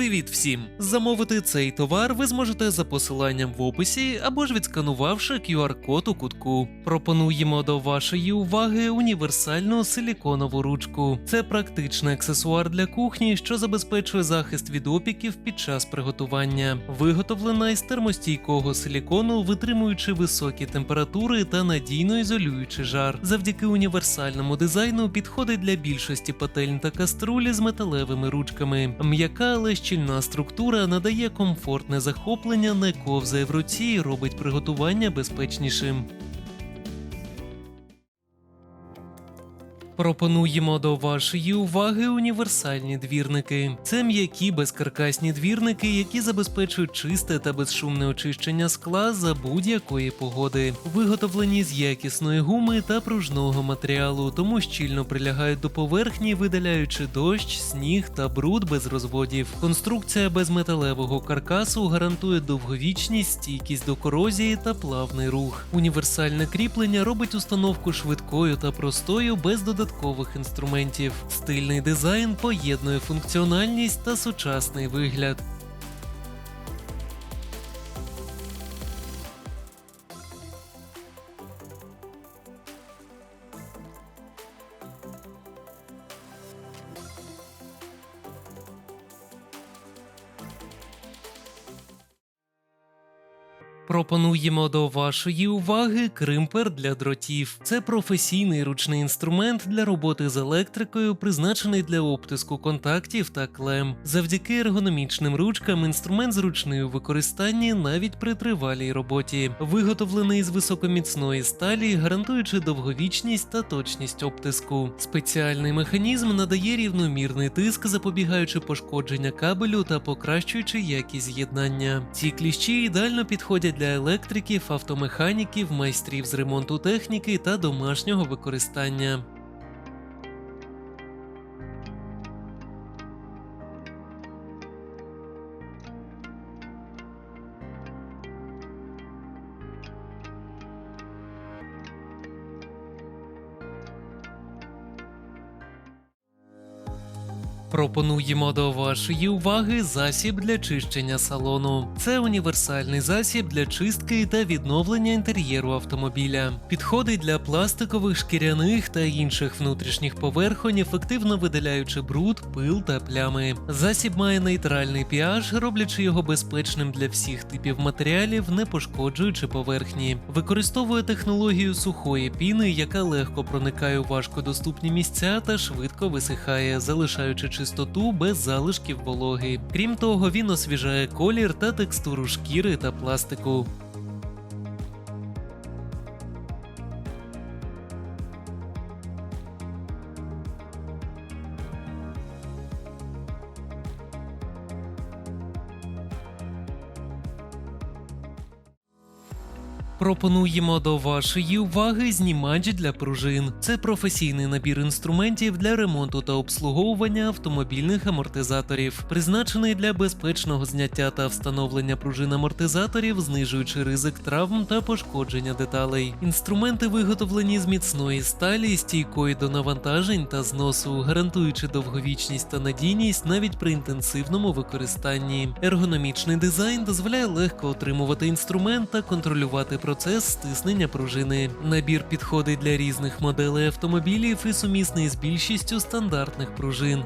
Привіт всім! Замовити цей товар ви зможете за посиланням в описі або ж відсканувавши QR-код у кутку. Пропонуємо до вашої уваги універсальну силіконову ручку. Це практичний аксесуар для кухні, що забезпечує захист від опіків під час приготування. Виготовлена із термостійкого силікону, витримуючи високі температури та надійно ізолюючи жар. Завдяки універсальному дизайну підходить для більшості пательń та каструлі з металевими ручками. М'яка, але щільна структура надає комфортне захоплення, не ковзає в руці і робить приготування безпечнішим. Пропонуємо до вашої уваги універсальні двірники. Це м'які безкаркасні двірники, які забезпечують чисте та безшумне очищення скла за будь-якої погоди. Виготовлені з якісної гуми та пружного матеріалу, тому щільно прилягають до поверхні, видаляючи дощ, сніг та бруд без розводів. Конструкція без металевого каркасу гарантує довговічність, стійкість до корозії та плавний рух. Універсальне кріплення робить установку швидкою та простою без додаткових інструментів. Стильний дизайн поєднує функціональність та сучасний вигляд. Пропонуємо до вашої уваги кримпер для дротів. Це професійний ручний інструмент для роботи з електрикою, призначений для обтиску контактів та клем. Завдяки ергономічним ручкам інструмент зручний у використанні навіть при тривалій роботі. Виготовлений з високоміцної сталі, гарантуючи довговічність та точність обтиску. Спеціальний механізм надає рівномірний тиск, запобігаючи пошкодження кабелю та покращуючи якість з'єднання. Ці кліщі ідеально підходять для електриків, автомеханіків, майстрів з ремонту техніки та домашнього використання. Пропонуємо до вашої уваги засіб для чищення салону. Це універсальний засіб для чистки та відновлення інтер'єру автомобіля. Підходить для пластикових, шкіряних та інших внутрішніх поверхонь, ефективно видаляючи бруд, пил та плями. Засіб має нейтральний pH, роблячи його безпечним для всіх типів матеріалів, не пошкоджуючи поверхні. Використовує технологію сухої піни, яка легко проникає у важкодоступні місця та швидко висихає, залишаючи чистоту без залишків вологи. Крім того, він освіжає колір та текстуру шкіри та пластику. Пропонуємо до вашої уваги знімач для пружин. Це професійний набір інструментів для ремонту та обслуговування автомобільних амортизаторів, призначений для безпечного зняття та встановлення пружин амортизаторів, знижуючи ризик травм та пошкодження деталей. Інструменти виготовлені з міцної сталі, стійкої до навантажень та зносу, гарантуючи довговічність та надійність навіть при інтенсивному використанні. Ергономічний дизайн дозволяє легко отримувати інструмент та контролювати процес стиснення пружини. Набір підходить для різних моделей автомобілів і сумісний з більшістю стандартних пружин.